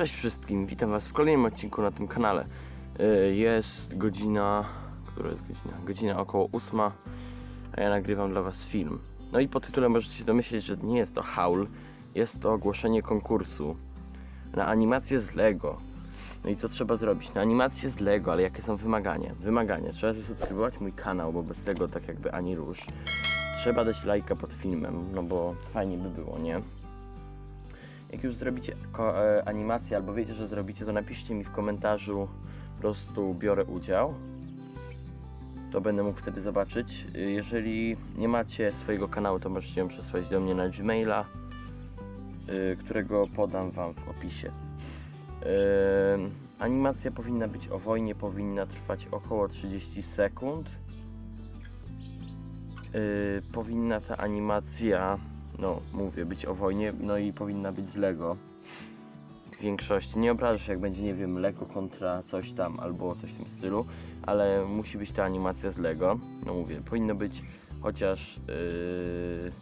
Cześć wszystkim, witam was w kolejnym odcinku na tym kanale. Y, Jest godzina, która jest godzina? Godzina około 8, a ja nagrywam dla was film. No i po tytule możecie się domyśleć, że nie jest to haul, jest to ogłoszenie konkursu na animację z Lego. No i co trzeba zrobić? Na animację z Lego, ale jakie są wymagania? Wymagania, trzeba zasubskrybować mój kanał, bo bez tego tak jakby ani rusz. Trzeba dać lajka pod filmem, no bo fajnie by było, nie? Jak już zrobicie e, animację albo wiecie, że zrobicie, to napiszcie mi w komentarzu po prostu biorę udział. To będę mógł wtedy zobaczyć. Y, Jeżeli nie macie swojego kanału, to możecie ją przesłać do mnie na Gmaila, y, którego podam Wam w opisie. Animacja powinna być o wojnie, powinna trwać około 30 sekund. Y, powinna ta animacja, no mówię, być o wojnie, no i powinna być z Lego. W większości. Nie obrażę się, jak będzie, nie wiem, Lego kontra coś tam albo coś w tym stylu, ale musi być ta animacja z Lego. No mówię, powinno być chociaż yy,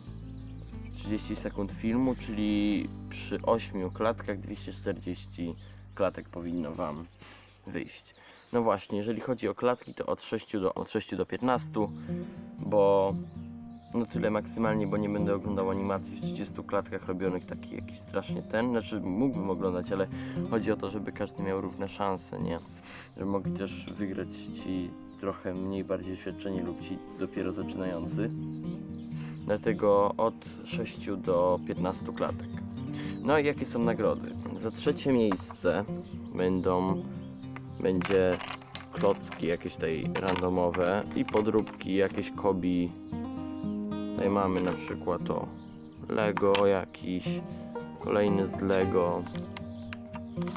30 sekund filmu, czyli przy 8 klatkach 240 klatek powinno Wam wyjść. No właśnie, jeżeli chodzi o klatki, to od 6 do, od 6 do 15, bo no tyle maksymalnie, bo nie będę oglądał animacji w 30 klatkach robionych taki jakiś strasznie ten, znaczy mógłbym oglądać, ale chodzi o to, żeby każdy miał równe szanse, nie? Żeby mogli też wygrać ci trochę mniej bardziej doświadczeni lub ci dopiero zaczynający. Dlatego od 6 do 15 klatek. No i jakie są nagrody? Za trzecie miejsce będą będzie klocki jakieś tej randomowe i podróbki jakieś kobi Tutaj mamy na przykład to Lego jakiś, kolejny z Lego,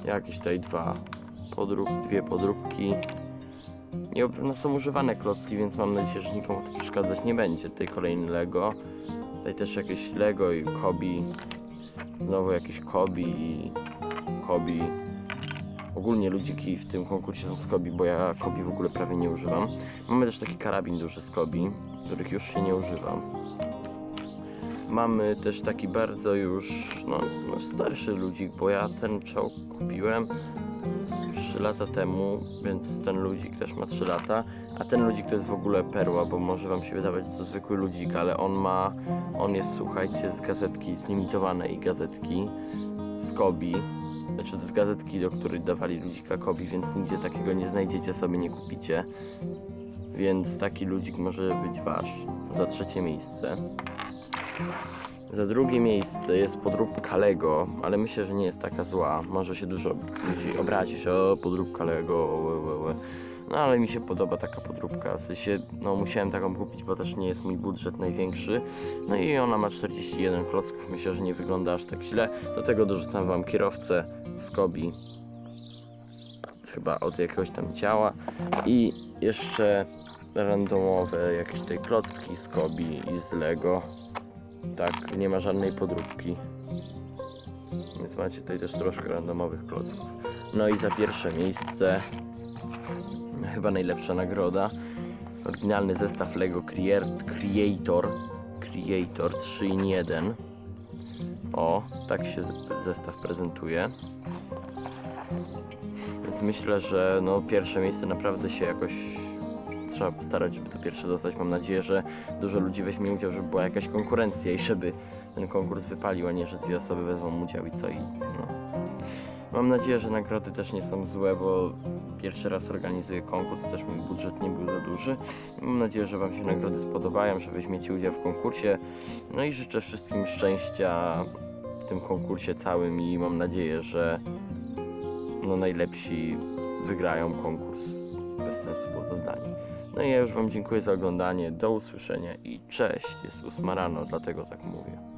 jakieś tutaj dwa podrób, dwie podróbki. Nie, no są używane klocki, więc mam nadzieję, że nikomu to przeszkadzać nie będzie. Tutaj kolejny Lego, tutaj też jakieś Lego i Kobi, znowu jakieś Kobi i Kobi. Ogólnie ludziki w tym konkursie są z Kobi, bo ja Kobi w ogóle prawie nie używam. Mamy też taki karabin duży z Kobi, których już się nie używam. Mamy też taki bardzo już no, no starszy ludzik, bo ja ten czołg kupiłem z 3 lata temu, więc ten ludzik też ma 3 lata, a ten ludzik to jest w ogóle perła, bo może wam się wydawać, że to zwykły ludzik, ale on ma, on jest słuchajcie z gazetki, z limitowanej gazetki z Kobi, znaczy z gazetki, do której dawali ludzika Kobi, więc nigdzie takiego nie znajdziecie sobie, nie kupicie. Więc taki ludzik może być wasz. Za trzecie miejsce. Za drugie miejsce jest podróbka Lego, ale myślę, że nie jest taka zła. Może się dużo ludzi obrazić, o podróbka Lego, łe, łe, łe. No ale mi się podoba taka podróbka, w sensie, no musiałem taką kupić, bo też nie jest mój budżet największy. No i ona ma 41 klocków, myślę, że nie wygląda aż tak źle. Do tego dorzucam wam kierowcę z Kobi, chyba od jakiegoś tam ciała i jeszcze randomowe jakieś tej klocki z Kobi i z Lego. Tak, nie ma żadnej podróbki. Więc macie tutaj też troszkę randomowych klocków. No i za pierwsze miejsce chyba najlepsza nagroda. Oryginalny zestaw Lego Creator Creator, Creator 3 in 1. O, tak się zestaw prezentuje. Więc myślę, że no pierwsze miejsce naprawdę się jakoś trzeba postarać, żeby to pierwsze dostać. Mam nadzieję, że dużo ludzi weźmie udział, żeby była jakaś konkurencja i żeby ten konkurs wypalił, a nie, że dwie osoby wezmą udział i co i no. Mam nadzieję, że nagrody też nie są złe, bo pierwszy raz organizuję konkurs, też mój budżet nie był za duży. Mam nadzieję, że Wam się nagrody spodobają, że weźmiecie udział w konkursie. No i życzę wszystkim szczęścia w tym konkursie całym i mam nadzieję, że no najlepsi wygrają konkurs. Bez sensu było to zdanie. No i ja już Wam dziękuję za oglądanie. Do usłyszenia i cześć. Jest ósma rano, dlatego tak mówię.